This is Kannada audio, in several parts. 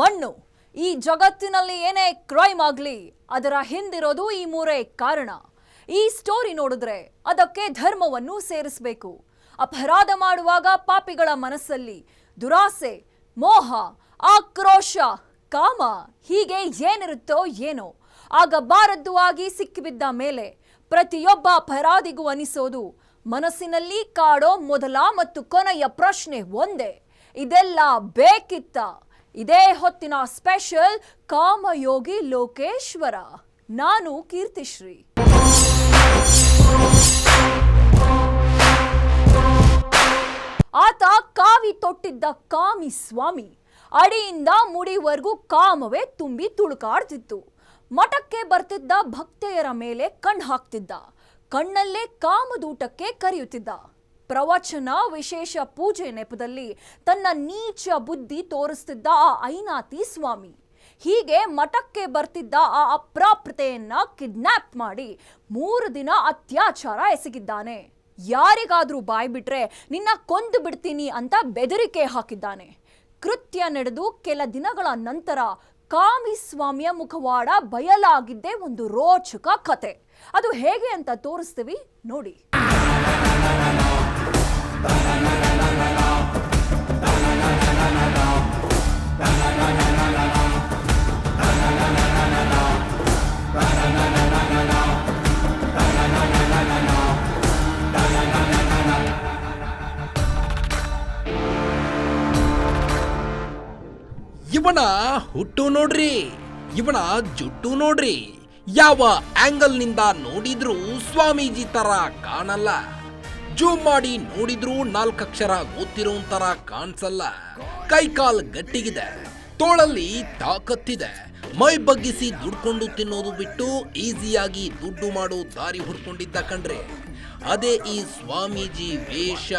ಮಣ್ಣು. ಈ ಜಗತ್ತಿನಲ್ಲಿ ಏನೇ ಕ್ರೈಮ್ ಆಗಲಿ, ಅದರ ಹಿಂದಿರೋದು ಈ ಮೂರೇ ಕಾರಣ. ಈ ಸ್ಟೋರಿ ನೋಡಿದ್ರೆ ಅದಕ್ಕೆ ಧರ್ಮವನ್ನು ಸೇರಿಸಬೇಕು. ಅಪರಾಧ ಮಾಡುವಾಗ ಪಾಪಿಗಳ ಮನಸ್ಸಲ್ಲಿ ದುರಾಸೆ, ಮೋಹ, ಆಕ್ರೋಶ, ಕಾಮ ಹೀಗೆ ಏನಿರುತ್ತೋ ಏನೋ. ಆಗಬಾರದ್ದು ಆಗಿ ಸಿಕ್ಕಿಬಿದ್ದ ಮೇಲೆ ಪ್ರತಿಯೊಬ್ಬ ಅಪರಾಧಿಗೂ ಅನಿಸೋದು ಮನಸ್ಸಿನಲ್ಲಿ ಕಾಡೋ ಮೊದಲ ಮತ್ತು ಕೊನೆಯ ಪ್ರಶ್ನೆ ಒಂದೇ. ಇದೆಲ್ಲ ಬೇಕಿತ್ತ? ಇದೇ ಹೊತ್ತಿನ ಸ್ಪೆಷಲ್ ಕಾಮಯೋಗಿ ಲೋಕೇಶ್ವರ. ನಾನು ಕೀರ್ತಿಶ್ರೀ. ಆತ ಕಾವಿ ತೊಟ್ಟಿದ್ದ ಕಾಮಿ ಸ್ವಾಮಿ. ಅಡಿಯಿಂದ ಮುಡಿವರೆಗೂ ಕಾಮವೇ ತುಂಬಿ ತುಳುಕಾಡ್ತಿತ್ತು. ಮಠಕ್ಕೆ ಬರ್ತಿದ್ದ ಭಕ್ತೆಯರ ಮೇಲೆ ಕಣ್ಣು ಹಾಕ್ತಿದ್ದ. ಕಣ್ಣಲ್ಲೇ ಕಾಮದೂಟಕ್ಕೆ ಕರೆಯುತ್ತಿದ್ದ. ಪ್ರವಚನ ವಿಶೇಷ ಪೂಜೆ ನೆಪದಲ್ಲಿ ತನ್ನ ನೀಚ ಬುದ್ಧಿ ತೋರಿಸ್ತಿದ್ದ ಆ ಐನಾತಿ ಸ್ವಾಮಿ. ಹೀಗೆ ಮಠಕ್ಕೆ ಬರ್ತಿದ್ದ ಆ ಅಪ್ರಾಪ್ತೆಯನ್ನ ಕಿಡ್ನಾಪ್ ಮಾಡಿ ಮೂರು ದಿನ ಅತ್ಯಾಚಾರ ಎಸಗಿದ್ದಾನೆ. ಯಾರಿಗಾದರೂ ಬಾಯ್ ಬಿಟ್ರೆ ನಿನ್ನ ಕೊಂದು ಬಿಡ್ತೀನಿ ಅಂತ ಬೆದರಿಕೆ ಹಾಕಿದ್ದಾನೆ. ಕೃತ್ಯ ನಡೆದು ಕೆಲ ದಿನಗಳ ನಂತರ ಕಾಮಿ ಸ್ವಾಮಿಯ ಮುಖವಾಡ ಬಯಲಾಗಿದ್ದೇ ಒಂದು ರೋಚಕ ಕತೆ. ಅದು ಹೇಗೆ ಅಂತ ತೋರಿಸ್ತೀವಿ ನೋಡಿ. ಇವನ ಹುಟ್ಟು ನೋಡ್ರಿ ಇವನ ಜುಟ್ಟು ನೋಡ್ರಿ ಯಾವ ಆಂಗಲ್ನಿಂದ ನೋಡಿದ್ರೂ ಸ್ವಾಮೀಜಿ ತರ ಕಾಣಲ್ಲ. ಜೂಮ್ ಮಾಡಿ ನೋಡಿದ್ರೂ ನಾಲ್ಕಕ್ಷರ ಗೊತ್ತಿರೋ ತರ ಕಾಣಿಸಲ್ಲ. ಕೈಕಾಲ್ ಗಟ್ಟಿಗಿದೆ. ತೋಳಲ್ಲಿ ತಾಕತ್ತಿದೆ. ಮೈ ಬಗ್ಗಿಸಿ ದುಡ್ಕೊಂಡು ತಿನ್ನೋದು ಬಿಟ್ಟು ಈಸಿಯಾಗಿ ದುಡ್ಡು ಮಾಡೋ ದಾರಿ ಹುಡ್ಕೊಂಡಿದ್ದ ಕಂಡ್ರೆ ಅದೇ ಈ ಸ್ವಾಮೀಜಿ ವೇಷ.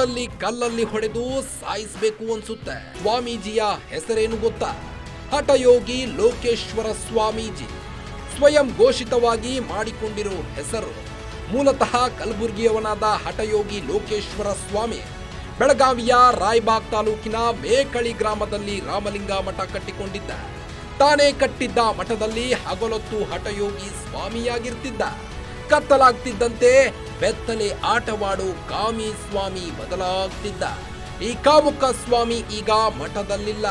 ಲ್ಲಿ ಕಲ್ಲಲ್ಲಿ ಹೊಡೆದು ಸಾಯಿಸ್ಬೇಕು ಅನ್ಸುತ್ತೆ. ಸ್ವಾಮೀಜಿಯ ಹೆಸರೇನು ಗೊತ್ತಾ? ಹಠಯೋಗಿ ಲೋಕೇಶ್ವರ ಸ್ವಾಮೀಜಿ. ಸ್ವಯಂ ಘೋಷಿತವಾಗಿ ಮಾಡಿಕೊಂಡಿರೋ ಹೆಸರು. ಮೂಲತಃ ಕಲಬುರಗಿಯವನಾದ ಹಠಯೋಗಿ ಲೋಕೇಶ್ವರ ಸ್ವಾಮಿ. ಬೆಳಗಾವಿಯ ರಾಯಬಾಗ್ ತಾಲೂಕಿನ ಮೇಕಳಿ ಗ್ರಾಮದಲ್ಲಿ ರಾಮಲಿಂಗ ಮಠ ಕಟ್ಟಿಕೊಂಡಿದ್ದ. ತಾನೇ ಕಟ್ಟಿದ್ದ ಮಠದಲ್ಲಿ ಹಗಲೊತ್ತು ಹಠಯೋಗಿ ಸ್ವಾಮಿಯಾಗಿರ್ತಿದ್ದ. ಕತ್ತಲಾಗ್ತಿದ್ದಂತೆ ಬೆತ್ತಲೆ ಆಟವಾಡು ಕಾಮಿ ಸ್ವಾಮಿ ಬದಲಾಗ್ತಿದ್ದ. ಈ ಕಾಮುಕ ಸ್ವಾಮಿ ಈಗ ಮಠದಲ್ಲಿಲ್ಲ.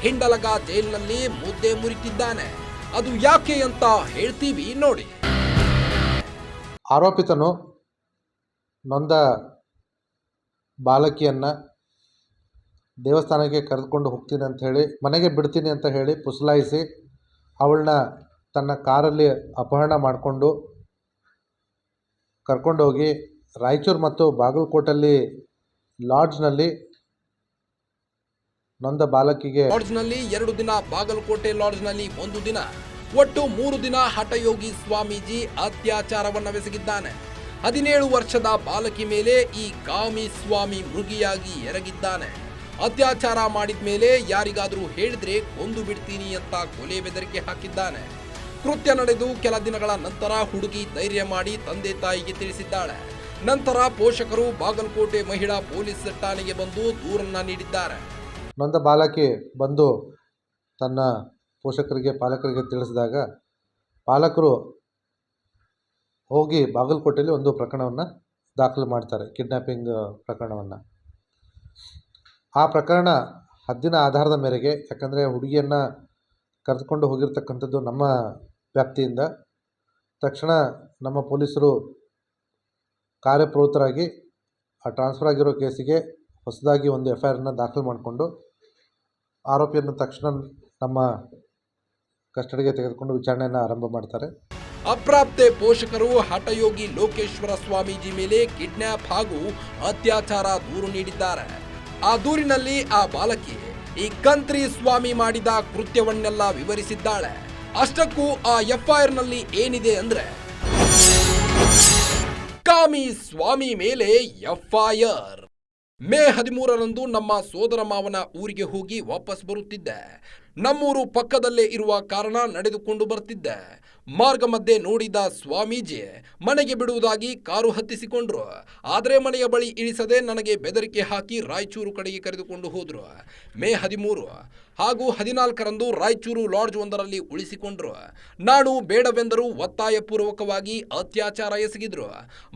ಹಿಂಡಲಗ ಜೈಲಿನಲ್ಲಿ ಮುದ್ದೆ ಮುರಿತಿದ್ದಾನೆ. ಅದು ಯಾಕೆ ಅಂತ ಹೇಳ್ತೀವಿ ನೋಡಿ. ಆರೋಪಿತನು ನೊಂದ ಬಾಲಕಿಯನ್ನು ದೇವಸ್ಥಾನಕ್ಕೆ ಕರೆದುಕೊಂಡು ಹೋಗ್ತೀನಿ ಅಂತ ಹೇಳಿ, ಮನೆಗೆ ಬಿಡ್ತೀನಿ ಅಂತ ಹೇಳಿ ಪುಸಲಾಯಿಸಿ ಅವಳನ್ನ ತನ್ನ ಕಾರಲ್ಲಿ ಅಪಹರಣ ಮಾಡಿಕೊಂಡು ಕರ್ಕೊಂಡೋಗಿ ರಾಯಚೂರು ಮತ್ತು ಬಾಗಲಕೋಟಲ್ಲಿ ಲಾಡ್ಜ್ನಲ್ಲಿ ನೊಂದ ಬಾಲಕಿಗೆ ಲಾಡ್ಜ್ನಲ್ಲಿ ಎರಡು ದಿನ, ಬಾಗಲಕೋಟೆ ಲಾಡ್ಜ್ನಲ್ಲಿ ಒಂದು ದಿನ. ಒಟ್ಟು ಮೂರು ದಿನ ಹಠಯೋಗಿ ಸ್ವಾಮೀಜಿ ಅತ್ಯಾಚಾರವನ್ನವೆಸಗಿದ್ದಾನೆ ಹದಿನೇಳು ವರ್ಷದ ಬಾಲಕಿ ಮೇಲೆ ಈ ಕಾಮಿ ಸ್ವಾಮಿ ಮೃಗಿಯಾಗಿ ಎರಗಿದ್ದಾನೆ. ಅತ್ಯಾಚಾರ ಮಾಡಿದ ಮೇಲೆ ಯಾರಿಗಾದರೂ ಹೇಳಿದ್ರೆ ಕೊಂದು ಬಿಡ್ತೀನಿ ಅಂತ ಕೊಲೆ ಬೆದರಿಕೆ ಹಾಕಿದ್ದಾನೆ. ಕೃತ್ಯ ನಡೆದು ಕೆಲ ದಿನಗಳ ನಂತರ ಹುಡುಗಿ ಧೈರ್ಯ ಮಾಡಿ ತಂದೆ ತಾಯಿಗೆ ತಿಳಿಸಿದ್ದಾಳೆ. ನಂತರ ಪೋಷಕರು ಬಾಗಲಕೋಟೆ ಮಹಿಳಾ ಪೊಲೀಸ್ ಠಾಣೆಗೆ ಬಂದು ದೂರನ್ನ ನೀಡಿದ್ದಾರೆ. ನೊಂದ ಬಾಲಕಿ ಬಂದು ತನ್ನ ಪೋಷಕರಿಗೆ, ಪಾಲಕರಿಗೆ ತಿಳಿಸಿದಾಗ ಪಾಲಕರು ಹೋಗಿ ಬಾಗಲಕೋಟೆಯಲ್ಲಿ ಒಂದು ಪ್ರಕರಣವನ್ನು ದಾಖಲು ಮಾಡ್ತಾರೆ ಕಿಡ್ನ್ಯಾಪಿಂಗ್ ಪ್ರಕರಣವನ್ನು. ಆ ಪ್ರಕರಣ ಹದ್ದಿನ ಆಧಾರದ ಮೇರೆಗೆ, ಯಾಕಂದರೆ ಹುಡುಗಿಯನ್ನು ಕರೆದುಕೊಂಡು ಹೋಗಿರ್ತಕ್ಕಂಥದ್ದು ನಮ್ಮ ವ್ಯಾಪ್ತಿಯಿಂದ. ತಕ್ಷಣ ನಮ್ಮ ಪೊಲೀಸರು ಕಾರ್ಯಪ್ರವೃತ್ತರಾಗಿ, ಆ ಟ್ರಾನ್ಸ್ಫರ್ ಆಗಿರೋ ಕೇಸಿಗೆ ಹೊಸದಾಗಿ ಒಂದು ಎಫ್ ಐ ಆರನ್ನು ದಾಖಲು ಮಾಡಿಕೊಂಡು, ಆರೋಪಿಯನ್ನು ತಕ್ಷಣ ನಮ್ಮ ಕಸ್ಟಡಿಗೆ ತೆಗೆದುಕೊಂಡು ವಿಚಾರಣೆಯನ್ನು ಆರಂಭ ಮಾಡ್ತಾರೆ. ಅಪ್ರಾಪ್ತೆ ಪೋಷಕರು ಹಠಯೋಗಿ ಲೋಕೇಶ್ವರ ಸ್ವಾಮೀಜಿ ಮೇಲೆ ಕಿಡ್ನ್ಯಾಪ್ ಹಾಗೂ ಅತ್ಯಾಚಾರ ದೂರು ನೀಡಿದ್ದಾರೆ. ಆ ದೂರಿನಲ್ಲಿ ಆ ಬಾಲಕಿ ಈ ಕಂತ್ರಿ ಸ್ವಾಮಿ ಮಾಡಿದ ಕೃತ್ಯವನ್ನೆಲ್ಲ ವಿವರಿಸಿದ್ದಾಳೆ. ಅಷ್ಟಕ್ಕೂ ಆ ಎಫ್ಐಆರ್ನಲ್ಲಿ ಏನಿದೆ ಅಂದ್ರೆ, ಕಾಮಿ ಸ್ವಾಮಿ ಮೇಲೆ ಎಫ್ಐಆರ್. ಮೇ ಹದಿಮೂರರಂದು ನಮ್ಮ ಸೋದರ ಮಾವನ ಊರಿಗೆ ಹೋಗಿ ವಾಪಸ್ ಬರುತ್ತಿದ್ದೆ. ನಮ್ಮೂರು ಪಕ್ಕದಲ್ಲೇ ಇರುವ ಕಾರಣ ನಡೆದುಕೊಂಡು ಬರ್ತಿದ್ದೆ. ಮಾರ್ಗ ಮಧ್ಯೆ ನೋಡಿದ ಸ್ವಾಮೀಜಿ ಮನೆಗೆ ಬಿಡುವುದಾಗಿ ಕಾರು ಹತ್ತಿಸಿಕೊಂಡ್ರು. ಆದರೆ ಮನೆಯ ಬಳಿ ಇಳಿಸದೆ ನನಗೆ ಬೆದರಿಕೆ ಹಾಕಿ ರಾಯಚೂರು ಕಡೆಗೆ ಕರೆದುಕೊಂಡು ಹೋದ್ರು. ಮೇ ಹದಿಮೂರು ಹಾಗೂ ಹದಿನಾಲ್ಕರಂದು ರಾಯಚೂರು ಲಾಡ್ಜ್ ಒಂದರಲ್ಲಿ ಉಳಿಸಿಕೊಂಡ್ರು. ನಾನು ಬೇಡವೆಂದರೂ ಒತ್ತಾಯಪೂರ್ವಕವಾಗಿ ಅತ್ಯಾಚಾರ ಎಸಗಿದ್ರು.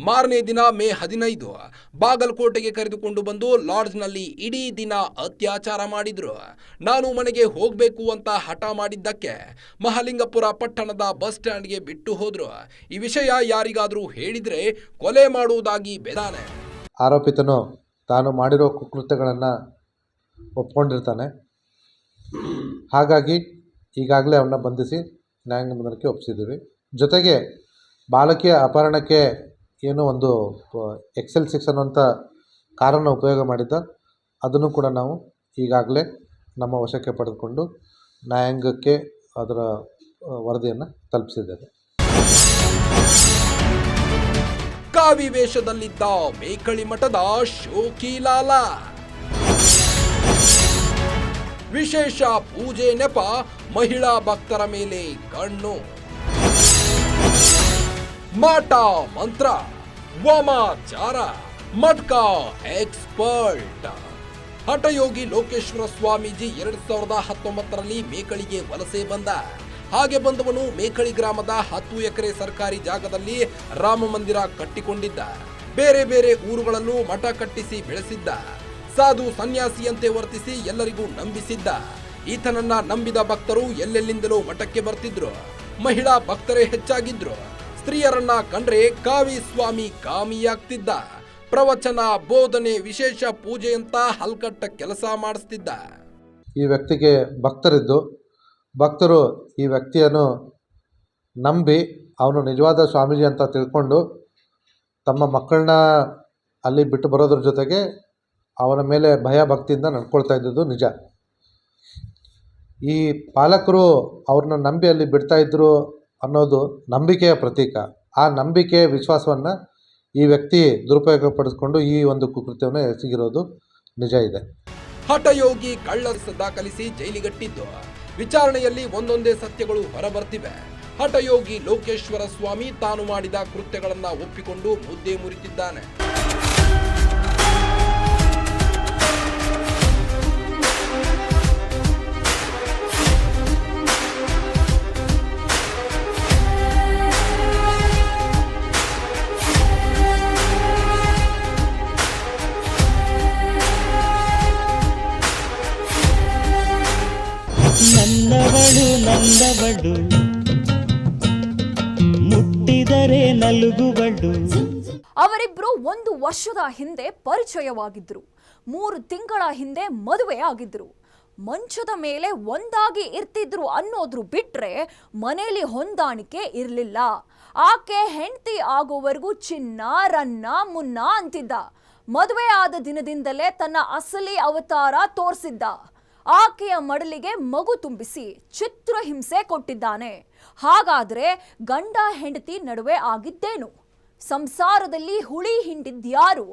ಮಾರನೇ ದಿನ ಮೇ ಹದಿನೈದು ಬಾಗಲಕೋಟೆಗೆ ಕರೆದುಕೊಂಡು ಬಂದು ಲಾಡ್ಜ್ನಲ್ಲಿ ಇಡೀ ದಿನ ಅತ್ಯಾಚಾರ ಮಾಡಿದ್ರು. ನಾನು ಮನೆಗೆ ಹೋಗಬೇಕು ಅಂತ ಹಠ ಮಾಡಿದ್ದಕ್ಕೆ ಮಹಲಿಂಗಪುರ ಪಟ್ಟಣದ ಬಸ್ ಸ್ಟ್ಯಾಂಡ್ಗೆ ಬಿಟ್ಟು ಹೋದ್ರು. ಈ ವಿಷಯ ಯಾರಿಗಾದರೂ ಹೇಳಿದ್ರೆ ಕೊಲೆ ಮಾಡುವುದಾಗಿ ಬೆದಾನೆ. ಆರೋಪಿತನು ತಾನು ಮಾಡಿರೋ ಕುಕೃತ್ಯಗಳನ್ನು ಒಪ್ಕೊಂಡಿರ್ತಾನೆ. ಹಾಗಾಗಿ ಈಗಾಗಲೇ ಅವನ್ನ ಬಂಧಿಸಿ ನ್ಯಾಯಾಂಗ ಬಂಧನಕ್ಕೆ ಒಪ್ಪಿಸಿದ್ದೀವಿ. ಜೊತೆಗೆ ಬಾಲಕಿಯ ಅಪಹರಣಕ್ಕೆ ಏನು ಒಂದು ಎಕ್ಸೆಲ್ ಸಿಕ್ಸ್ ಅನ್ನುವಂಥ ಕಾರನ್ನು ಉಪಯೋಗ ಮಾಡಿದ್ದ. ಅದನ್ನು ಕೂಡ ನಾವು ಈಗಾಗಲೇ ನಮ್ಮ ವಶಕ್ಕೆ ಪಡೆದುಕೊಂಡು ನ್ಯಾಯಾಂಗಕ್ಕೆ ಅದರ ವರದಿಯನ್ನು ತಲುಪಿಸಿದ್ದೇವೆ ಕಾವಿ ವೇಷದಲ್ಲಿದ್ದ ಮೇಕಳಿ ಮಠದ ಶೋಕಿಲಾಲ ವಿಶೇಷ ಪೂಜೆ ನೆಪ ಮಹಿಳಾ ಭಕ್ತರ ಮೇಲೆ ಕಣ್ಣು. ಮಾಟ ಮಂತ್ರ, ವಾಮಾಚಾರ, ಮಟ್ಕಾ ಎಕ್ಸ್ಪರ್ಟ್. ಹಠಯೋಗಿ ಲೋಕೇಶ್ವರ ಸ್ವಾಮೀಜಿ ಎರಡ್ ಸಾವಿರದ ಹತ್ತೊಂಬತ್ತರಲ್ಲಿ ಮೇಕಳಿಗೆ ವಲಸೆ ಬಂದ. ಹಾಗೆ ಬಂದವನು ಮೇಕಳಿ ಗ್ರಾಮದ ಹತ್ತು ಎಕರೆ ಸರ್ಕಾರಿ ಜಾಗದಲ್ಲಿ ರಾಮ ಮಂದಿರ ಕಟ್ಟಿಕೊಂಡಿದ್ದ. ಬೇರೆ ಬೇರೆ ಊರುಗಳಲ್ಲೂ ಮಠ ಕಟ್ಟಿಸಿ ಬೆಳೆಸಿದ್ದ. ಸಾಧು ಸನ್ಯಾಸಿಯಂತೆ ವರ್ತಿಸಿ ಎಲ್ಲರಿಗೂ ನಂಬಿಸಿದ್ದ. ಈತನನ್ನ ನಂಬಿದ ಭಕ್ತರು ಎಲ್ಲೆಲ್ಲಿಂದಲೂ ಮಠಕ್ಕೆ ಬರ್ತಿದ್ರು. ಮಹಿಳಾ ಭಕ್ತರೇ ಹೆಚ್ಚಾಗಿದ್ರು. ಸ್ತ್ರೀಯರನ್ನ ಕಂಡ್ರೆ ಕಾವಿ ಸ್ವಾಮಿ ಕಾಮಿಯಾಗ್ತಿದ್ದ. ಪ್ರವಚನ, ಬೋಧನೆ, ವಿಶೇಷ ಪೂಜೆಯಂತ ಹಲ್ಕಟ್ಟ ಕೆಲಸ ಮಾಡಿಸ್ತಿದ್ದ. ಈ ವ್ಯಕ್ತಿಗೆ ಭಕ್ತರಿದ್ದು. ಭಕ್ತರು ಈ ವ್ಯಕ್ತಿಯನ್ನು ನಂಬಿ ಅವನು ನಿಜವಾದ ಸ್ವಾಮೀಜಿ ಅಂತ ತಿಳ್ಕೊಂಡು ತಮ್ಮ ಮಕ್ಕಳನ್ನ ಅಲ್ಲಿ ಬಿಟ್ಟು ಬರೋದ್ರ ಜೊತೆಗೆ ಅವನ ಮೇಲೆ ಭಯ ಭಕ್ತಿಯಿಂದ ನಡ್ಕೊಳ್ತಾ ಇದ್ದದ್ದು ನಿಜ. ಈ ಪಾಲಕರು ಅವ್ರನ್ನ ನಂಬಿ ಅಲ್ಲಿ ಬಿಡ್ತಾ ಇದ್ರು ಅನ್ನೋದು ನಂಬಿಕೆಯ ಪ್ರತೀಕ. ಆ ನಂಬಿಕೆ ವಿಶ್ವಾಸವನ್ನು ಈ ವ್ಯಕ್ತಿ ದುರುಪಯೋಗ ಪಡಿಸ್ಕೊಂಡು ಈ ಒಂದು ಕುಕೃತ್ಯವನ್ನು ಎಸಗಿರೋದು ನಿಜ ಇದೆ. ಹಠಯೋಗಿ ಕಳ್ಳ ದಾಖಲಿಸಿ ಜೈಲಿಗಟ್ಟಿದ್ದು. ವಿಚಾರಣೆಯಲ್ಲಿ ಒಂದೊಂದೇ ಸತ್ಯಗಳು ಹೊರಬರ್ತಿವೆ. ಹಠಯೋಗಿ ಲೋಕೇಶ್ವರ ಸ್ವಾಮಿ ತಾನು ಮಾಡಿದ ಕೃತ್ಯಗಳನ್ನು ಒಪ್ಪಿಕೊಂಡು ಮುದ್ದೆ ಮುರಿತಿದ್ದಾನೆ. ನನ್ನವಳು ನಂದವಳು ಮುಟ್ಟಿದರೆ ನಲುಗುವಳು. ಅವರಿಬ್ರು ಒಂದು ವರ್ಷದ ಹಿಂದೆ ಪರಿಚಯವಾಗಿದ್ರು ಮೂರು ತಿಂಗಳ ಹಿಂದೆ ಮದುವೆ ಆಗಿದ್ರು ಮಂಚದ ಮೇಲೆ ಒಂದಾಗಿ ಇರ್ತಿದ್ರು ಅನ್ನೋದ್ರು ಬಿಟ್ರೆ ಮನೆಯಲ್ಲಿ ಹೊಂದಾಣಿಕೆ ಇರಲಿಲ್ಲ. ಆಕೆ ಹೆಂಡತಿ ಆಗೋವರೆಗೂ ಚಿನ್ನ, ರನ್ನ, ಮುನ್ನ ಅಂತಿದ್ದ. ಮದುವೆ ಆದ ದಿನದಿಂದಲೇ ತನ್ನ ಅಸಲಿ ಅವತಾರ ತೋರಿಸಿದ್ದ. ಆಕೆಯ ಮಡಲಿಗೆ ಮಗು ತುಂಬಿಸಿ ಚಿತ್ರಹಿಂಸೆ ಕೊಟ್ಟಿದ್ದಾನೆ. ಹಾಗಾದ್ರೆ ಗಂಡ ಹೆಂಡತಿ ನಡುವೆ ಆಗಿದ್ದೇನು? ಸಂಸಾರದಲ್ಲಿ ಹುಳಿ ಹಿಂಡಿದ್ಯಾರು?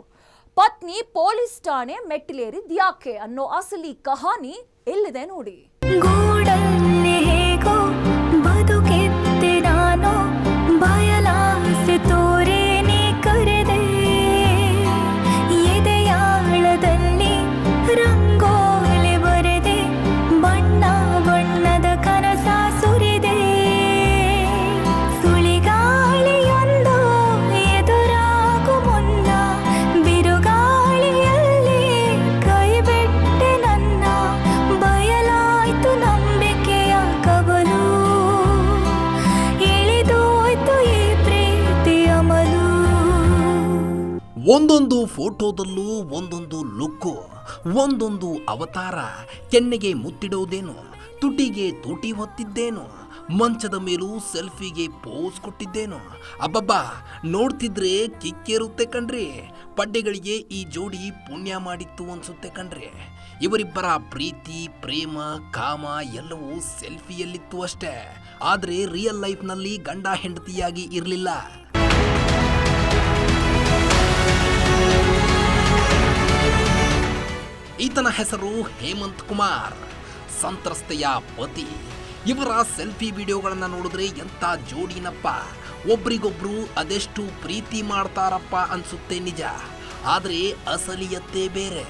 ಪತ್ನಿ ಪೊಲೀಸ್ ಠಾಣೆ ಮೆಟ್ಟಿಲೇರಿದ್ಯಾಕೆ ಅನ್ನೋ ಅಸಲಿ ಕಹಾನಿ ಎಲ್ಲಿದೆ ನೋಡಿ. ಫೋಟೋದಲ್ಲೂ ಒಂದೊಂದು ಲುಕ್ಕು, ಒಂದೊಂದು ಅವತಾರ, ಕೆನ್ನೆಗೆ ಮುತ್ತಿಡೋದೇನು, ತುಟಿಗೆ ತೂಟಿ ಹೊತ್ತಿದ್ದೇನು, ಮಂಚದ ಮೇಲೂ ಸೆಲ್ಫಿಗೆ ಪೋಸ್ ಕೊಟ್ಟಿದ್ದೇನು. ಅಬ್ಬಬ್ಬಾ, ನೋಡ್ತಿದ್ರೆ ಕಿಕ್ಕೇರುತ್ತೆ ಕಣ್ರಿ. ಪಡ್ಡೆಗಳಿಗೆ ಈ ಜೋಡಿ ಪುಣ್ಯ ಮಾಡಿತ್ತು ಅನ್ಸುತ್ತೆ ಕಣ್ರಿ. ಇವರಿಬ್ಬರ ಪ್ರೀತಿ, ಪ್ರೇಮ, ಕಾಮ ಎಲ್ಲವೂ ಸೆಲ್ಫಿಯಲ್ಲಿತ್ತು ಅಷ್ಟೇ. ಆದ್ರೆ ರಿಯಲ್ ಲೈಫ್ನಲ್ಲಿ ಗಂಡ ಹೆಂಡತಿಯಾಗಿ ಇರಲಿಲ್ಲ. ಈತನ ಹೆಸರು ಹೇಮಂತ್ ಕುಮಾರ್. ಸಂತ್ರಸ್ತೆಯ ಪತಿ. ಇವರ ಸೆಲ್ಫಿ ವಿಡಿಯೋಗಳನ್ನು ನೋಡಿದ್ರೆ ಎಂತ ಜೋಡಿನಪ್ಪ. ಒಬ್ರಿಗೊಬ್ರು ಅದೆಷ್ಟು ಪ್ರೀತಿ ಮಾಡ್ತಾರಪ್ಪ ಅನ್ಸುತ್ತೆ ನಿಜ. ಆದರೆ ಅಸಲಿಯತ್ತೆ ಬೇರೆ.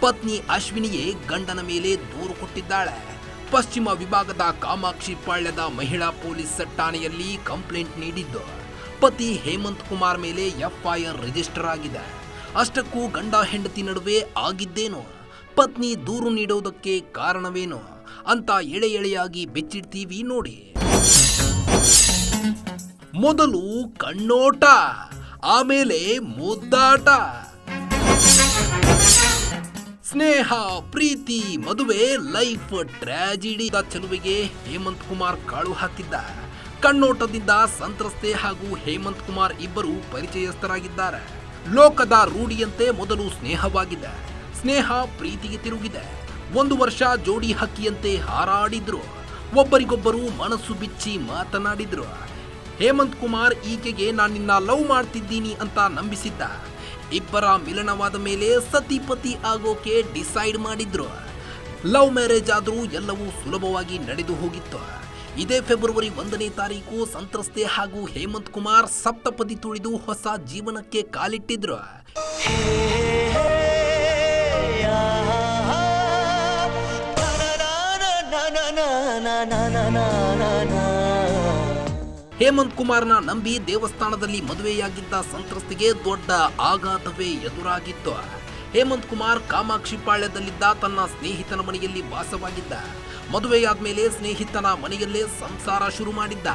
ಪತ್ನಿ ಅಶ್ವಿನಿಯೇ ಗಂಡನ ಮೇಲೆ ದೂರು ಕೊಟ್ಟಿದ್ದಾಳೆ. ಪಶ್ಚಿಮ ವಿಭಾಗದ ಕಾಮಾಕ್ಷಿ ಪಾಳ್ಯದ ಮಹಿಳಾ ಪೊಲೀಸ್ ಠಾಣೆಯಲ್ಲಿ ಕಂಪ್ಲೇಂಟ್ ನೀಡಿದ್ದು. ಪತಿ ಹೇಮಂತ್ ಕುಮಾರ್ ಮೇಲೆ ಎಫ್ಐಆರ್ ರಿಜಿಸ್ಟರ್ ಆಗಿದೆ. ಅಷ್ಟಕ್ಕೂ ಗಂಡ ಹೆಂಡತಿ ನಡುವೆ ಆಗಿದ್ದೇನು. ಪತ್ನಿ ದೂರು ನೀಡೋದಕ್ಕೆ ಕಾರಣವೇನು ಅಂತ ಎಳೆ ಎಳೆಯಾಗಿ ಬೆಚ್ಚಿಡ್ತೀವಿ ನೋಡಿ. ಮೊದಲು ಕಣ್ಣೋಟ, ಆಮೇಲೆ ಮುದ್ದಾಟ. ಸ್ನೇಹ, ಪ್ರೀತಿ, ಮದುವೆ, ಲೈಫ್ ಟ್ರಾಜಿಡಿ ಚೆಲುವಿಗೆ ಹೇಮಂತ್ ಕುಮಾರ್ ಕಾಳು ಹಾಕಿದ್ದ. ಕಣ್ಣೋಟದಿಂದ ಸಂತ್ರಸ್ತೆ ಹಾಗೂ ಹೇಮಂತ್ ಕುಮಾರ್ ಇಬ್ಬರು ಪರಿಚಯಸ್ಥರಾಗಿದ್ದಾರೆ. ಲೋಕದ ರೂಢಿಯಂತೆ ಮೊದಲು ಸ್ನೇಹವಾಗಿದೆ ಸ್ನೇಹ ಪ್ರೀತಿಗೆ ತಿರುಗಿದೆ. ಒಂದು ವರ್ಷ ಜೋಡಿ ಹಕ್ಕಿಯಂತೆ ಹಾರಾಡಿದ್ರು. ಒಬ್ಬರಿಗೊಬ್ಬರು ಮನಸ್ಸು ಬಿಚ್ಚಿ ಮಾತನಾಡಿದ್ರು. ಹೇಮಂತ್ ಕುಮಾರ್ ಈಕೆಗೆ ನಾನಿನ್ನ ಲವ್ ಮಾಡ್ತಿದ್ದೀನಿ ಅಂತ ನಂಬಿಸಿದ್ದ. ಇಬ್ಬರ ಮಿಲನವಾದ ಮೇಲೆ ಸತಿಪತಿ ಆಗೋಕೆ ಡಿಸೈಡ್ ಮಾಡಿದ್ರು. ಲವ್ ಮ್ಯಾರೇಜ್ ಆದರೂ ಎಲ್ಲವೂ ಸುಲಭವಾಗಿ ನಡೆದು ಹೋಗಿತ್ತು. ಇದೇ ಫೆಬ್ರವರಿ ಒಂದನೇ ತಾರೀಕು ಸಂತ್ರಸ್ತೆ ಹಾಗೂ ಹೇಮಂತ್ ಕುಮಾರ್ ಸಪ್ತಪದಿ ತುಳಿದು ಹೊಸ ಜೀವನಕ್ಕೆ ಕಾಲಿಟ್ಟಿದ್ರು. ಹೇಮಂತ್ ಕುಮಾರ್ನ ನಂಬಿ ದೇವಸ್ಥಾನದಲ್ಲಿ ಮದುವೆಯಾಗಿದ್ದ ಸಂತ್ರಸ್ತಿಗೆ ದೊಡ್ಡ ಆಘಾತವೇ ಎದುರಾಗಿತ್ತು. ಹೇಮಂತ್ ಕುಮಾರ್ ಕಾಮಾಕ್ಷಿ ಪಾಳ್ಯದಲ್ಲಿದ್ದ ತನ್ನ ಸ್ನೇಹಿತನ ಮನೆಯಲ್ಲಿ ವಾಸವಾಗಿದ್ದ. ಮದುವೆಯಾದ ಮೇಲೆ ಸ್ನೇಹಿತನ ಮನೆಯಲ್ಲೇ ಸಂಸಾರ ಶುರು ಮಾಡಿದ್ದ.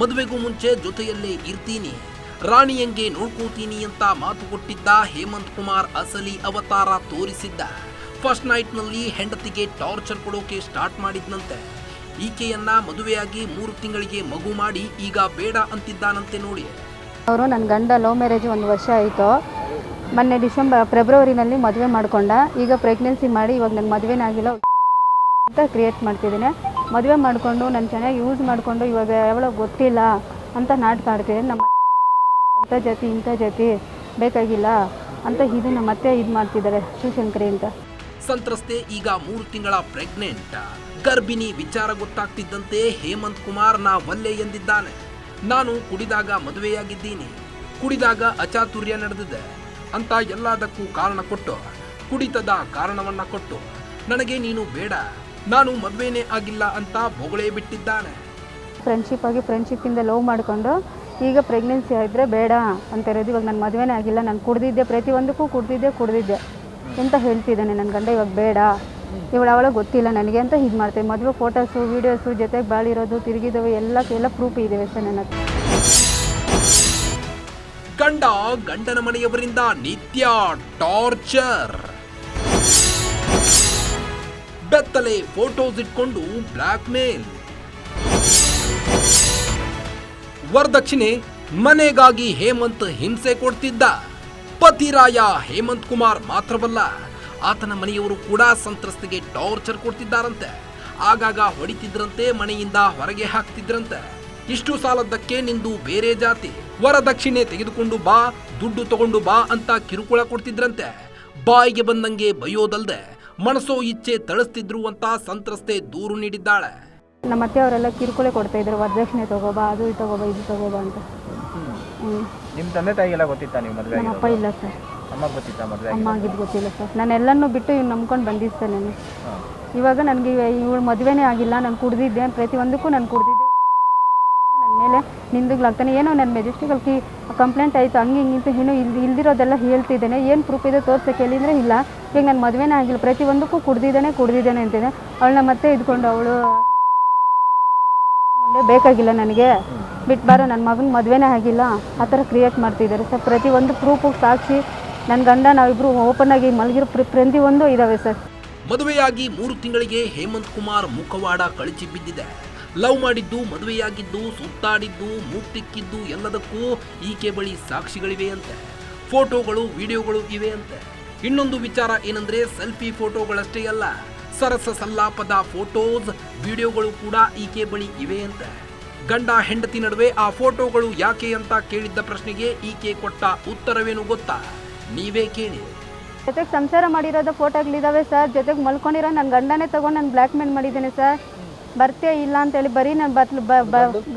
ಮದುವೆಗೂ ಮುಂಚೆ ಜೊತೆಯಲ್ಲೇ ಇರ್ತೀನಿ. ರಾಣಿಯಂಗೆ ನೋಡ್ಕೋತೀನಿ ಅಂತ ಮಾತು ಕೊಟ್ಟಿದ್ದ ಹೇಮಂತ್ ಕುಮಾರ್ ಅಸಲಿ ಅವತಾರ ತೋರಿಸಿದ್ದ. ಫಸ್ಟ್ ನೈಟ್ನಲ್ಲಿ ಹೆಂಡತಿಗೆ ಟಾರ್ಚರ್ ಕೊಡೋಕೆ ಸ್ಟಾರ್ಟ್ ಮಾಡಿದ್ನಂತೆ. ಈಕೆಯನ್ನ ಮದುವೆಯಾಗಿ ಮೂರು ತಿಂಗಳಿಗೆ ಮಗು ಮಾಡಿ ಈಗ ಬೇಡ ಅಂತಿದ್ದಾನಂತೆ ನೋಡಿ. ಅವರು ನನ್ನ ಗಂಡ ಲವ್ ಮ್ಯಾರೇಜ್ ಒಂದು ವರ್ಷ ಆಯಿತು. ಮೊನ್ನೆ ಡಿಸೆಂಬರ್, ಫೆಬ್ರವರಿನಲ್ಲಿ ಮದುವೆ ಮಾಡಿಕೊಂಡ. ಈಗ ಪ್ರೆಗ್ನೆನ್ಸಿ ಮಾಡಿ ಇವಾಗ ನನ್ನ ಮದುವೆನಾಗಿಲ್ಲ ಅಂತ ಕ್ರಿಯೇಟ್ ಮಾಡ್ತಿದ್ದೀನಿ. ಮದುವೆ ಮಾಡಿಕೊಂಡು ನಾನು ಚೆನ್ನಾಗಿ ಯೂಸ್ ಮಾಡಿಕೊಂಡು ಇವಾಗ ಯಾವಳೋ ಗೊತ್ತಿಲ್ಲ ಅಂತ ನಾಟಕ ನಮ್ಮ ಅಂಥ ಜಾತಿ, ಇಂಥ ಜಾತಿ ಬೇಕಾಗಿಲ್ಲ ಅಂತ ಇದನ್ನು ಮತ್ತೆ ಇದು ಮಾಡ್ತಿದ್ದಾರೆ ಶಿವಶಂಕರಿ ಅಂತ. ಸಂತ್ರಸ್ತೆ ಈಗ ಮೂರು ತಿಂಗಳ ಪ್ರೆಗ್ನೆಂಟ್ ಗರ್ಭಿಣಿ ವಿಚಾರ ಗೊತ್ತಾಗ್ತಿದ್ದಂತೆ ಹೇಮಂತ್ ಕುಮಾರ್ ನಾ ಒಲ್ಲೆ ಎಂದಿದ್ದಾನೆ. ನಾನು ಕುಡಿದಾಗ ಮದುವೆಯಾಗಿದ್ದೀನಿ. ಕುಡಿದಾಗ ಅಚಾತುರ್ಯ ನಡೆದಿದೆ. ಅಂತ ಎಲ್ಲದಕ್ಕೂ ಕಾರಣ ಕೊಟ್ಟು, ಕುಡಿತದ ಕಾರಣವನ್ನ ಕೊಟ್ಟು, ನನಗೆ ನೀನು ಬೇಡ. ನಾನು ಮದುವೆನೇ ಆಗಿಲ್ಲ ಅಂತ ಬೊಗಳೇ ಬಿಟ್ಟಿದ್ದಾನೆ. ಫ್ರೆಂಡ್ಶಿಪ್ ಆಗಿ ಫ್ರೆಂಡ್ಶಿಪ್ಪಿಂದ ಲವ್ ಮಾಡ್ಕೊಂಡು, ಈಗ ಪ್ರೆಗ್ನೆನ್ಸಿ ಆದ್ರೆ ಬೇಡ ಅಂತ ಇರೋದು ಇವಾಗ ನನ್ನ ಮದುವೆನೇ ಆಗಿಲ್ಲ. ನಾನು ಕುಡ್ದಿದ್ದೆ, ಪ್ರತಿಯೊಂದಕ್ಕೂ ಕುಡ್ದಿದ್ದೆ ಕುಡ್ದಿದ್ದೆ. ಅಂತ ಹೇಳ್ತಿದ್ದಾನೆ? ನನ್ನ ಗಂಡ ಇವಾಗ ಬೇಡ. ಇವಳು ಅವಳ ಗೊತ್ತಿಲ್ಲ ನನಗೆ ಅಂತ ಇದು ಮಾಡ್ತೇವೆ ಮದುವೆ ಫೋಟೋಸು ವೀಡಿಯೋಸು ಜೊತೆಗೆ ಬಾಳಿರೋದು, ತಿರುಗಿದವು, ಎಲ್ಲ ಎಲ್ಲ ಪ್ರೂಫ್ ಇದ್ದಾವೆ ಸರ್ ನನ್ನ ಗಂಡ ಗಂಡನ ಮನೆಯವರಿಂದ ನಿತ್ಯ ಟಾರ್ಚರ್ ಬೆತ್ತಲೆ ಫೋಟೋಸ್ ಇಟ್ಕೊಂಡು ಬ್ಲಾಕ್ ಮೇಲ್ ವರದಕ್ಷಿಣೆ ಮನೆಗಾಗಿ ಹೇಮಂತ್ ಹಿಂಸೆ ಕೊಡ್ತಿದ್ದ. ಪತಿರಾಯ ಹೇಮಂತ್ ಕುಮಾರ್ ಮಾತ್ರವಲ್ಲ, ಆತನ ಮನೆಯವರು ಕೂಡ ಸಂತ್ರಸ್ತೆಗೆ ಟಾರ್ಚರ್ ಕೊಡ್ತಿದ್ದಾರಂತೆ. ಆಗಾಗ ಹೊಡಿತಿದ್ರಂತೆ, ಮನೆಯಿಂದ ಹೊರಗೆ ಹಾಕ್ತಿದ್ರಂತೆ. ಇಷ್ಟು ಸಾಲದ್ದಕ್ಕೆ ನಿಂದು ಬೇರೆ ಜಾತಿ. ವರದಕ್ಷಿಣೆ ತೆಗೆದುಕೊಂಡು ಬಾ, ದುಡ್ಡು ತಗೊಂಡು ಬಾ ಅಂತ ಕಿರುಕುಳ ಕೊಡ್ತಿದ್ರಂತೆ. ಬಾಯಿಗೆ ಬಂದಂಗೆ ಬೈಯೋದಲ್ದೆ, ಮನಸ್ಸೋ ಇಚ್ಛೆ ತಳಿಸ್ತಿದ್ರು ಅಂತ ಸಂತ್ರಸ್ತೆ ದೂರು ನೀಡಿದ್ದಾಳೆ. ನಮ್ಮ ಅತ್ತೆ ಅವರೆಲ್ಲ ಕಿರುಕುಳ ಕೊಡ್ತಾ ಇದ್ರು ವರದಕ್ಷಿಣೆ ತಗೋಬಾ ಅದು ತಗೋಬಾ ಇದು ತಗೋಬಾ ಅಂತ. ನಿಮ್ಮ ತಂದೆ ತಾಯಿಗೆಲ್ಲ ಗೊತ್ತಿತ್ತಾ ನೀವು ಮದುವೆ ನಮ್ಮ ಅಪ್ಪ ಇಲ್ಲ ಸರ್. ಅಮ್ಮಗೆ ಗೊತ್ತಿತ್ತಾ ಮದುವೆ ಅಮ್ಮ ಆಗಿದ್ದು ಗೊತ್ತಿಲ್ಲ ಸರ್. ನಾನೆಲ್ಲನೂ ಬಿಟ್ಟು ಇವ್ನು ನಂಬ್ಕೊಂಡು ಬಂದಿದ್ದೆ ಸರ್ ನಾನು ಇವಾಗ ನನಗೆ ಇವಳು ಮದುವೆನೇ ಆಗಿಲ್ಲ ನಾನು ಕುಡ್ದಿದ್ದೆ. ಪ್ರತಿಯೊಂದಕ್ಕೂ ನಾನು ಕುಡ್ದಿದ್ದೆ. ನನ್ನ ಮೇಲೆ ನಿಂದುಗಳಾಗ್ತಾನೆ ಏನೋ ನನ್ನ ಮೆಜೆಸ್ಟಿಕಲ್ ಕಿ ಕಂಪ್ಲೇಂಟ್ ಆಯಿತು. ಹಂಗೆ ಹಿಂಗಿಂತ ಏನೋ ಇಲ್ಲಿ ಇಲ್ದಿರೋದೆಲ್ಲ ಹೇಳ್ತಿದ್ದೇನೆ. ಏನು ಪ್ರೂಫ್ ಇದೆ ತೋರ್ಸೋಕೆ ಹೇಳಿದ್ರೆ ಇಲ್ಲ. ಈಗ ನಾನು ಮದುವೆನೇ ಆಗಿಲ್ಲ. ಪ್ರತಿಯೊಂದಕ್ಕೂ ಕುಡ್ದಿದ್ದಾನೆ ಕುಡ್ದಿದ್ದಾನೆ ಅಂತಿದ್ದೆ. ಅವಳನ್ನ ಮತ್ತೆ ಇದ್ಕೊಂಡು ಅವಳು ಬೇಕಾಗಿಲ್ಲ ನನಗೆ. ಬಿಟ್ಟು ಬಾರೋ ನನ್ನ ಮಗನ ಮದುವೆನೇ ಆಗಿಲ್ಲ. ಆ ಥರ ಕ್ರಿಯೇಟ್ ಮಾಡ್ತಿದ್ದಾರೆ. ಸರ್, ಪ್ರತಿಯೊಂದು ಪ್ರೂಫು ಸಾಕ್ಷಿ ನನ್ನ ಗಂಡ ನಾವಿಬ್ಬರು ಓಪನ್ ಆಗಿ ಮಲಗಿರೋ ಪ್ರ, ಪ್ರತಿಯೊಂದು ಇದ್ದಾವೆ ಸರ್. ಮದುವೆಯಾಗಿ ಮೂರು ತಿಂಗಳಿಗೆ ಹೇಮಂತ್ ಕುಮಾರ್ ಮುಖವಾಡ ಕಳಚಿ ಬಿದ್ದಿದೆ. ಲವ್ ಮಾಡಿದ್ದು, ಮದುವೆಯಾಗಿದ್ದು, ಸುತ್ತಾಡಿದ್ದು ಮೂಗ್ತಿಕ್ಕಿದ್ದು ಎಲ್ಲದಕ್ಕೂ ಈಕೆ ಬಳಿ ಸಾಕ್ಷಿಗಳಿವೆ ಅಂತೆ. ಫೋಟೋಗಳು, ವಿಡಿಯೋಗಳು ಇವೆ ಅಂತೆ. ಇನ್ನೊಂದು ವಿಚಾರ ಏನಂದ್ರೆ, ಸೆಲ್ಫಿ ಫೋಟೋಗಳಷ್ಟೇ ಅಲ್ಲ. ಸರಸ ಸಲ್ಲಾಪದ ಫೋಟೋಸ್, ವಿಡಿಯೋಗಳು ಕೂಡ ಈಕೆ ಬಳಿ ಇವೆ ಅಂತ. ಗಂಡ ಹೆಂಡತಿ ನಡುವೆ ಆ ಫೋಟೋಗಳು ಯಾಕೆ ಅಂತ ಕೇಳಿದ್ದ ಪ್ರಶ್ನೆಗೆ ಈಕೆ ಕೊಟ್ಟ ಉತ್ತರವೇನು ಗೊತ್ತಾ? ನೀವೇ ಕೇಳಿ. ಜೊತೆಗೆ ಸಂಸಾರ ಮಾಡಿರೋದು ಫೋಟೋಗಳಿದಾವೆ ಸರ್. ಜೊತೆಗೆ ಮಲ್ಕೊಂಡಿರೋ ನನ್ನ ಗಂಡನೇ ತಗೊಂಡು ನಾನು ಬ್ಲ್ಯಾಕ್ ಮೇಲ್ ಮಾಡಿದ್ದೇನೆ ಸರ್. ಬರ್ತೇ ಇಲ್ಲ ಅಂತೇಳಿ ಬರೀ ನಾನು ಬತ್ಲು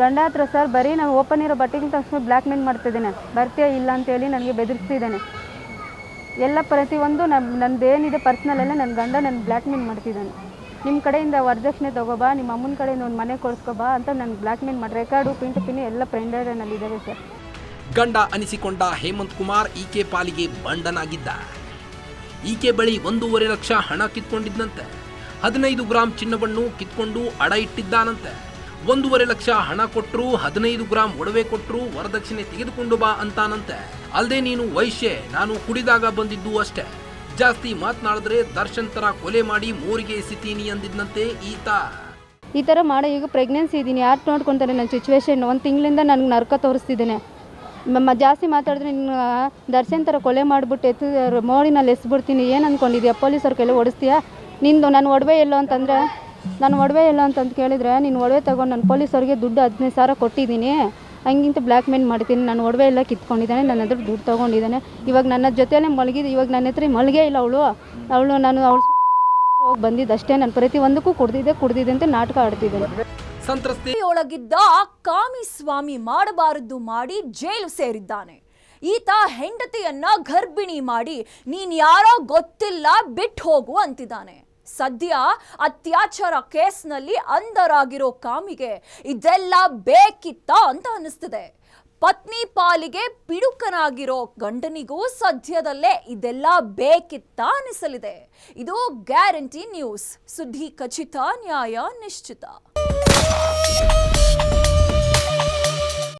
ಗಂಡ ಹತ್ರ ಸರ್ ಬರೀ ನಾನು ಓಪನ್ ಇರೋ ಬಟ್ಟೆಗಳ ತಕ್ಷಣ ಬ್ಲ್ಯಾಕ್ ಮೇಲ್ ಮಾಡ್ತಿದ್ದೇನೆ. ಬರ್ತೇ ಇಲ್ಲ ಅಂತೇಳಿ ನನಗೆ ಬೆದರಿಸ್ತಿದ್ದಾನೆ. ಎಲ್ಲ ಪ್ರತಿಯೊಂದು ನಮ್ಮ ನಂದೇನಿದೆ ಪರ್ಸ್ನಲ್ ಎಲ್ಲ ನನ್ನ ಗಂಡ ನನ್ನ ಬ್ಲ್ಯಾಕ್ ಮೇಲ್ ಮಾಡ್ತಿದ್ದಾನೆ. ನಿಮ್ಮ ಕಡೆಯಿಂದ ವರದಕ್ಷಿಣೆ ತಗೋಬಾ ನಿಮ್ಮ ಅಮ್ಮನ ಕಡೆಯಿಂದ ಒಂದು ಮನೆ ಕೊಡಿಸ್ಕೊಬಾ ಅಂತ ನನ್ನ ಬ್ಲ್ಯಾಕ್ ಮೇಲ್ ಮಾಡಿ ರೆಕಾರ್ಡು ಪಿಂಟು ಪಿನ್ ಎಲ್ಲ ಇದ್ದಾವೆ ಸರ್ ಗಂಡ ಅನಿಸಿಕೊಂಡ ಹೇಮಂತ್ ಕುಮಾರ್ ಈಕೆ ಪಾಲಿಗೆ ಬಂಡನಾಗಿದ್ದ. ಈಕೆ ಬಳಿ ಒಂದೂವರೆ ಲಕ್ಷ ಹಣ ಕಿತ್ಕೊಂಡಿದ್ದಂತೆ ಹದಿನೈದು ಗ್ರಾಂ ಚಿನ್ನವನ್ನು ಕಿತ್ಕೊಂಡು ಅಡ ಇಟ್ಟಿದ್ದಾನಂತೆ. ಒಂದೂವರೆ ಲಕ್ಷ ಹಣ ಕೊಟ್ಟರು ಹದಿನೈದು ಗ್ರಾಂ ಒಡವೆ ಕೊಟ್ಟರು ವರದಕ್ಷಿಣೆ ತೆಗೆದುಕೊಂಡು ಬಾ ಅಂತಾನಂತೆ. ಅಲ್ಲದೆ ನೀನು ವೈಶ್ಯೆ, ನಾನು ಕುಡಿದಾಗ ಬಂದಿದ್ದು ಅಷ್ಟೇ. ಜಾಸ್ತಿ ಮಾತನಾಡಿದ್ರೆ ದರ್ಶನ್ ತರ ಕೊಲೆ ಮಾಡಿ ಮೋರಿಗೆ ಎಸಿತೀನಿ ಅಂದಿದ್ದಂತೆ ಈತ. ಈ ಥರ ಮಾಡೋ ಈಗ ಪ್ರೆಗ್ನೆನ್ಸಿ ಇದ್ದೀನಿ ಯಾರು ನೋಡ್ಕೊತಾರೆ ನನ್ನ ಸಿಚುವೇಶನ್ ಒಂದು ತಿಂಗಳಿಂದ ನನಗೆ ನರ್ಕ ತೋರಿಸ್ತಿದ್ದೇನೆ. ಮ ಜಾಸ್ತಿ ಮಾತಾಡಿದ್ರೆ ನಿನ್ನ ದರ್ಶನ್ ಥರ ಕೊಲೆ ಮಾಡಿಬಿಟ್ಟು ಎತ್ತು ಮೋಡಿನಲ್ಲಿ ಎಸ್ಬಿಡ್ತೀನಿ. ಏನು ಅಂದ್ಕೊಂಡಿದ್ಯಾ ಅವ್ರ ಕೈಲಿ ಓಡಿಸ್ತೀಯಾ? ನಿಂದು ನನ್ನ ಒಡವೆ ಎಲ್ಲೋ ಅಂತಂದರೆ ನನ್ನ ಒಡವೆ ಇಲ್ಲ ಅಂತಂತ ಕೇಳಿದರೆ ನೀನು ಒಡವೆ ತಗೊಂಡು ನಾನು ಪೊಲೀಸವ್ರಿಗೆ ದುಡ್ಡು ಹದಿನೈದು ಸಾವಿರ ಕೊಟ್ಟಿದ್ದೀನಿ. ಹಂಗಿಂತ ಬ್ಲ್ಯಾಕ್ ಮೇಲ್ ಮಾಡ್ತೀನಿ. ನಾನು ಒಡವೆ ಎಲ್ಲ ಕಿತ್ಕೊಂಡಿದ್ದಾನೆ. ನನ್ನ ಹತ್ರ ದುಡ್ಡು ತೊಗೊಂಡಿದ್ದಾನೆ. ಇವಾಗ ನನ್ನ ಜೊತೆಯಲ್ಲೇ ಮಲಗಿದ್ದು ಇವಾಗ ನನ್ನ ಹತ್ರ ಮಲಗೇ ಇಲ್ಲ ಅವಳು. ಅವಳು ನಾನು ಅವಳು ಹೋಗಿ ಬಂದಿದ್ದು ಅಷ್ಟೇ ನಾನು ಪ್ರತಿಯೊಂದಕ್ಕೂ ಕುಡ್ದಿದ್ದೆ ಕುಡ್ದಿದ್ದೆ ಅಂತ ನಾಟಕ ಆಡ್ತಿದ್ದೇನೆ ಸಂತ್ರಸ್ತೆಯೊಳಗಿದ್ದ ಕಾಮಿ ಸ್ವಾಮಿ ಮಾಡಬಾರದ್ದು ಮಾಡಿ ಜೈಲು ಸೇರಿದ್ದಾನೆ. ಈತ ಹೆಂಡತಿಯನ್ನ ಗರ್ಭಿಣಿ ಮಾಡಿ ನೀನ್ ಯಾರೋ ಗೊತ್ತಿಲ್ಲ ಬಿಟ್ಟು ಹೋಗು ಅಂತಿದ್ದಾನೆ. ಸದ್ಯ ಅತ್ಯಾಚಾರ ಕೇಸ್ನಲ್ಲಿ ಅಂಧರಾಗಿರೋ ಕಾಮಿಗೆ ಇದೆಲ್ಲ ಬೇಕಿತ್ತ ಅಂತ ಅನಿಸ್ತಿದೆ ಪತ್ನಿ ಪಾಲಿಗೆ ಪಿಡುಕನಾಗಿರೋ ಗಂಡನಿಗೂ ಸದ್ಯದಲ್ಲೇ ಇದೆಲ್ಲ ಬೇಕಿತ್ತ ಅನಿಸಲಿದೆ ಇದು ಗ್ಯಾರಂಟಿ ನ್ಯೂಸ್. ಸುದ್ದಿ ಖಚಿತ, ನ್ಯಾಯ ನಿಶ್ಚಿತ.